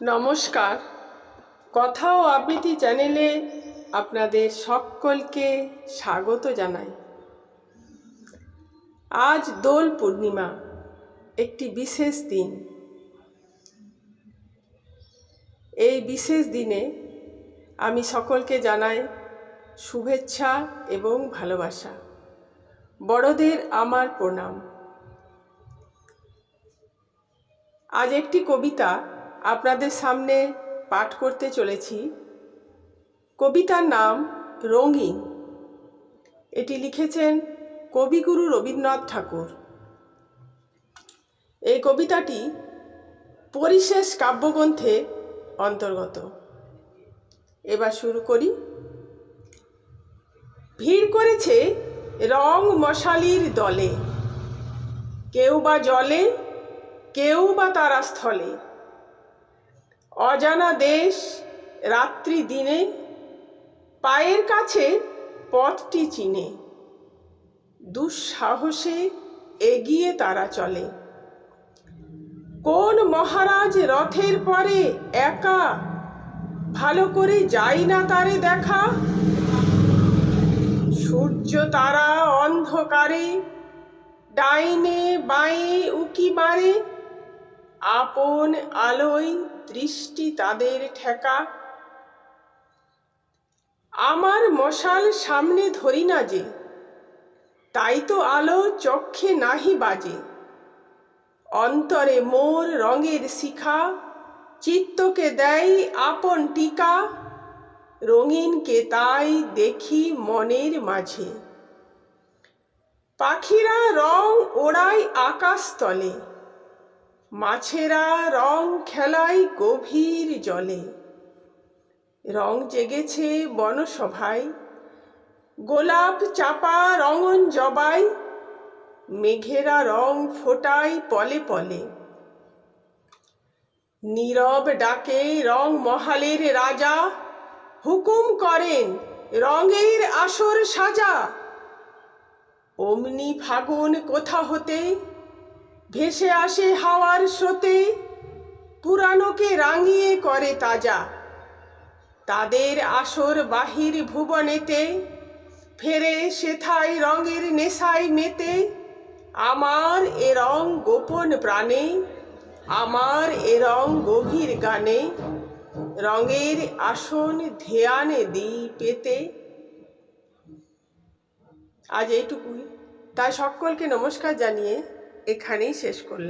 নমস্কার। কথা ও আবৃত্তি চ্যানেলে আপনাদের সকলকে স্বাগত জানাই। আজ দোল পূর্ণিমা, একটি বিশেষ দিন। এই বিশেষ দিনে আমি সকলকে জানাই শুভেচ্ছা এবং ভালোবাসা। বড়দের আমার প্রণাম। আজ একটি কবিতা আপনাদের সামনে পাঠ করতে চলেছি। কবিতার নাম রঙিন। এটি লিখেছেন কবিগুরু রবীন্দ্রনাথ ঠাকুর। এই কবিতাটি পরিশেষ কাব্যগ্রন্থে অন্তর্গত। এবার শুরু করি। ভিড় করেছে রং মশালির দলে। কেউ বা জলে, কেউ বা তারা স্থলে অজানা দেশ রাত্রি দিনে পায়ের কাছে পথটি চিনে। দুঃসাহসে এগিয়ে তারা চলে। কোন মহারাজ রথের পরে একা ভালো করে যাই না তারে দেখা? সূর্য তারা অন্ধকারে, ডাইনে বাঁয়ে উকি মারে। আপন আলোয় দৃষ্টি তাদের ঠেকা। আমার মশাল সামনে ধরি না যে, তাই তো আলো চক্ষে নাহি বাজে। অন্তরে মোর রঙের শিখা, চিত্তকে দেয় আপন টিকা, রঙিনকে তাই দেখি মনের মাঝে। পাখিরা রং ওড়ায় আকাশ তলে মাছেরা রং খেলায় গভীর জলে। রং জেগেছে বনসভায়, গোলাপ চাপা রঙন জবাই, মেঘেরা রং ফোটায় পলে পলে। নীরব ডাকে রং মহালের রাজা, হুকুম করেন রঙের আসর সাজা। অমনি ফাগুন কোথা হতে ভেসে আসে হাওয়ার স্রোতে, পুরানোকে রাঙিয়ে করে তাজা। তাদের আসর বাহির ভুবনেতে, ফেরে সেথায় রঙের নেশায় মেতে, আমার এ রং গোপন প্রাণে, আমার এ রং গভীর গানে, রঙের আসন ধ্যানে দিই পেতে আজ এইটুকুই। তাই সকলকে নমস্কার জানিয়ে এখানেই শেষ করলাম।